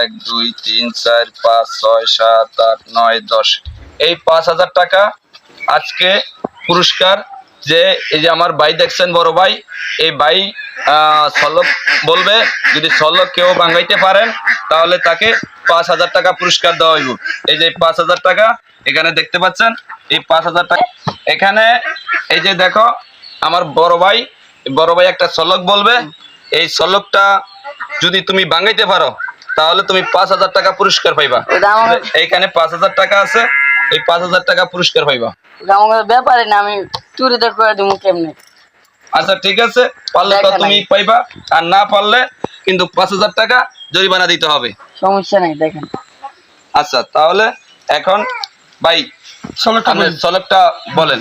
এক, দুই, তিন, চার, পাঁচ, ছয়, সাত, আট, নয়, দশ। এই পাঁচ হাজার টাকা আজকে পুরস্কার যে, এই যে আমার ভাই দেখছেন বড় ভাই, এই ভাই সলক বলবে, যদি সলক কেউ বাঙ্গাইতে পারেন, তাহলে তাকে পাঁচ হাজার টাকা পুরস্কার দেওয়া হইব। এই যে পাঁচ হাজার টাকা, এখানে দেখতে পাচ্ছেন, এই পাঁচ হাজার টাকা, এখানে, এই যে দেখো, আমার বড় ভাই বড় ভাই একটা সলক বলবে, এই সলকটা যদি তুমি বাঙ্গাইতে পারো তাহলে তুমি পাঁচ হাজার টাকা পুরস্কার পাইবা। এইখানে পাঁচ হাজার টাকা আছে এই পাঁচ হাজার টাকা পুরস্কার পাইবা। আমার ব্যাপারে না আমি চুরিতে করে দিব কেমনে? আচ্ছা ঠিক আছে পারলে তো তুমি পাইবা আর না পারলে কিন্তু পাঁচ হাজার টাকা জরিমানা দিতে হবে। সমস্যা নেই দেখেন। আচ্ছা তাহলে এখন ভাই সলকটা বলেন।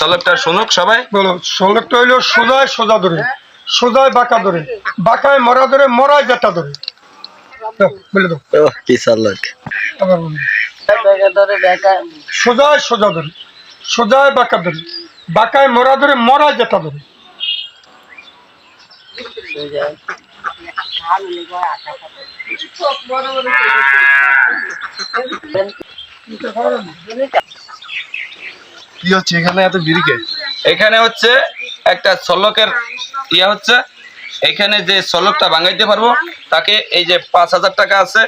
সলকটা শুনুক সবাই। বলো সলকটা হইল সোজায় সোজা ধরে সোজায় বাঁকা ধরে বাঁকায় মরা ধরে মরায় যেটা ধরে বলে দাও। কি চালক আবার বলো। বেকা ধরে বেকা সোজায় সোজা ধরে সোজায় বাঁকা ধরে বাঁকায় মরা ধরে মরায় যেটা ধরে। কি হচ্ছে এখানে এত বিরিকে এখানে হচ্ছে একটা সলকের ইয়া হচ্ছে এখানে যে সলকটা ভাঙাইতে পারব, তাকে এই যে পাঁচ হাজার টাকা আছে,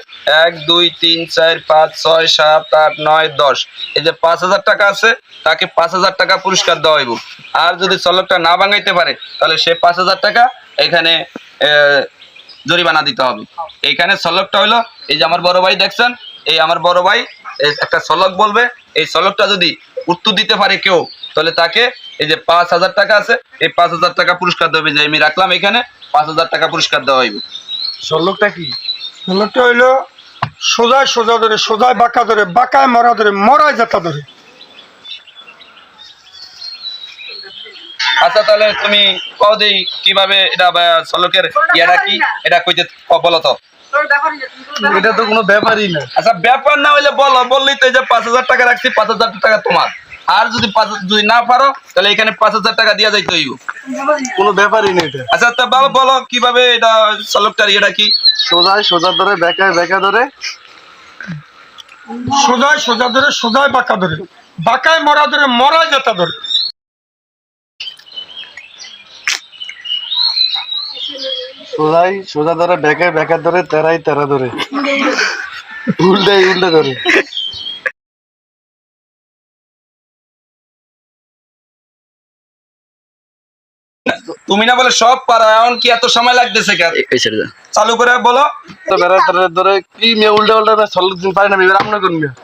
এক, দুই, তিন, চার, পাঁচ, ছয়, সাত, আট, নয়, দশ। এই যে পাঁচ হাজার টাকা আছে, তাকে পাঁচ হাজার টাকা পুরস্কার দেওয়া হইব। আর যদি সলকটা না ভাঙাইতে পারে, তাহলে সে পাঁচ হাজার টাকা এখানে জরিমানা দিতে হবে। এইখানে সলকটা হইল, এই যে আমার বড় ভাই দেখছেন, এই আমার বড় ভাই একটা সলক বলবে, এই সলকটা যদি উত্তর দিতে পারে কেউ, তাহলে তাকে এই যে পাঁচ হাজার টাকা আছে, এই পাঁচ হাজার টাকা পুরস্কার দেবে যে আমি রাখলাম এখানে, পাঁচ হাজার টাকা পুরস্কার দেওয়া হইব। সল্লকটা কি? সলকটা হইল সোজায় সোজা ধরে, সোজায় বাঁকা ধরে, বাঁকায় মরা ধরে, মরায় যাতা ধরে। আচ্ছা তাহলে তুমি কও দেই কীভাবে এটা সলকের ইয়াটা কি? এটা কইতে বলো তো। এটা তো কোনো ব্যাপারই না। আচ্ছা ব্যাপার না হইলে বলো বললেই তো যে পাঁচ হাজার টাকা রাখছি পাঁচ হাজার টাকা তোমার। আর যদি পাঁচ যদি না পারো তাহলে এখানে পাঁচ হাজার টাকা দিয়া যাইতে হইব। কোনো ব্যাপারই না। এটা। আচ্ছা তা বাবা বলো কীভাবে এটা সলকটার ইয়েটা কি? সোজায় সোজা ধরে বেকায় বেকা ধরে। সোজায় সোজা ধরে সোজায় বাঁকা ধরে। বাঁকায় মরা ধরে মরা যেটা ধরে। সোজাই সোজা ধরে বেকায় বেকা ধরে তেরাই তেরা ধরে। উল্টাই উল্টে ধরে। তুমি না বলে সব পারো এমন কি এত সময় লাগতেছে কেন? চালু করে বলো। তো বেড়া তেরা ধরে কি মেয়ে উল্টে উল্টে না দিন পারি না আমরা কোন মেয়ে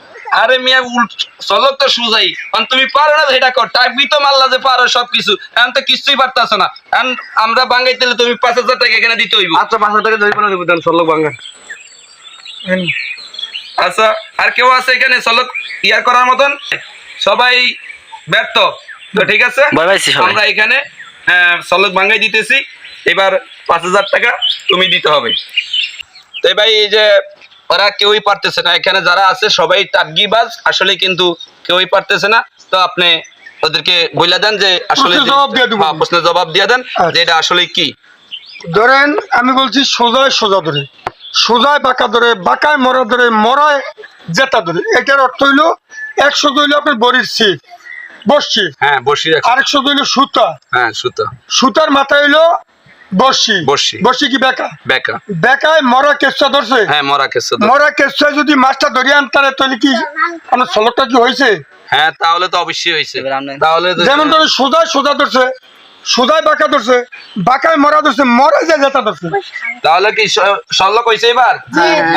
আরে মিয়া উল্ট চলক তো সুজাই। কারণ তুমি পারো না এটা কর। টাকবি তো মাল্লা যে পারো সবকিছু। এখন তো কিছুই পারতাছো না। এখন আমরা বাঙ্গাইতে হলে তুমি পাঁচ হাজার টাকা এখানে দিতে হইব। আচ্ছা পাঁচ হাজার টাকা ধরি না দেবো দেন বাঙ্গা। আচ্ছা আর কেউ আছে এখানে? চলক ইয়া করার মতন? সবাই ব্যর্থ। তো ঠিক আছে? আমরা এখানে চলক বাঙ্গাই দিতেছি। এবার পাঁচ হাজার টাকা তুমি দিতে হবে। তো ভাই এই যে ওরা কেউই পারতেছে না। এখানে যারা আছে সবাই টাকগিবাজ আসলে কিন্তু কেউই পারতেছে না। তো আপনি ওদেরকে বইলা দেন যে আসলে প্রশ্নের জবাব দিয়ে দেবো। হ্যাঁ, জবাব দিয়ে দেন আচ্ছা। যে এটা আসলে কি। ধরেন আমি বলছি সোজায় সোজা ধরে। সোজায় বাঁকা ধরে বাঁকায় মরা ধরে মরায় জেতা ধরে। এটার অর্থ হইল একশো হইল আপনার বড়ির সিট বসছি হ্যাঁ বসি রাখ আরেকশো হইল সুতা। হ্যাঁ সুতা। সুতার মাথা হইল কি বেকা? বেকা। বেকায় মরা কেসটা ধরছে? হ্যাঁ মরা কেস মরা কেসটা যদি মাছটা ধরিয়ে আনতারে তাহলে কি আমার সলকটা কি হয়েছে? হ্যাঁ তাহলে তো অবশ্যই হয়েছে। তাহলে যেমন ধরে সোজায় সোজা ধরছে সোজায় বাঁকা ধরছে বাঁকায় মরা ধরছে মরা যায় যেটা ধরছে। তাহলে কি সল্লক হয়েছে এবার?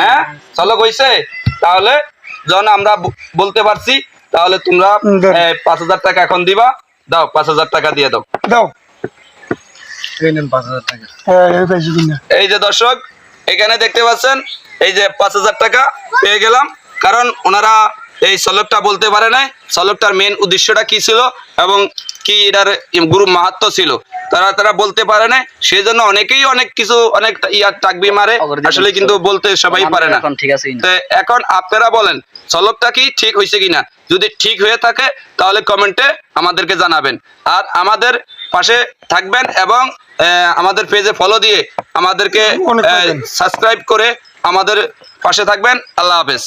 হ্যাঁ সল্লক হয়েছে? তাহলে যখন আমরা বলতে পারছি তাহলে তোমরা পাঁচ হাজার টাকা এখন দিবা। দাও পাঁচ হাজার টাকা দিয়ে দাও। দাও। এই নেন পাঁচ হাজার টাকা। হ্যাঁ এই যে দর্শক এখানে দেখতে পাচ্ছেন এই যে পাঁচ হাজার টাকা পেয়ে গেলাম। কারণ ওনারা এই সলকটা বলতে পারে নাই। সলকটার মেন উদ্দেশ্যটা কি ছিল এবং কি এটার গুরু মাহাত্ম ছিল? তারা তারা বলতে পারে নাই। সেই জন্য অনেকেই অনেক কিছু অনেক ইয়ার টাকবি মারে। আসলে কিন্তু বলতে সবাই পারে না। ঠিক আছে এখন আপনারা বলেন চলকটা কি ঠিক হয়েছে কিনা? যদি ঠিক হয়ে থাকে তাহলে কমেন্টে আমাদেরকে জানাবেন। আর আমাদের পাশে থাকবেন এবং আহ, আমাদের পেজে ফলো দিয়ে আমাদেরকে সাবস্ক্রাইব করে আমাদের পাশে থাকবেন। আল্লাহ হাফেজ।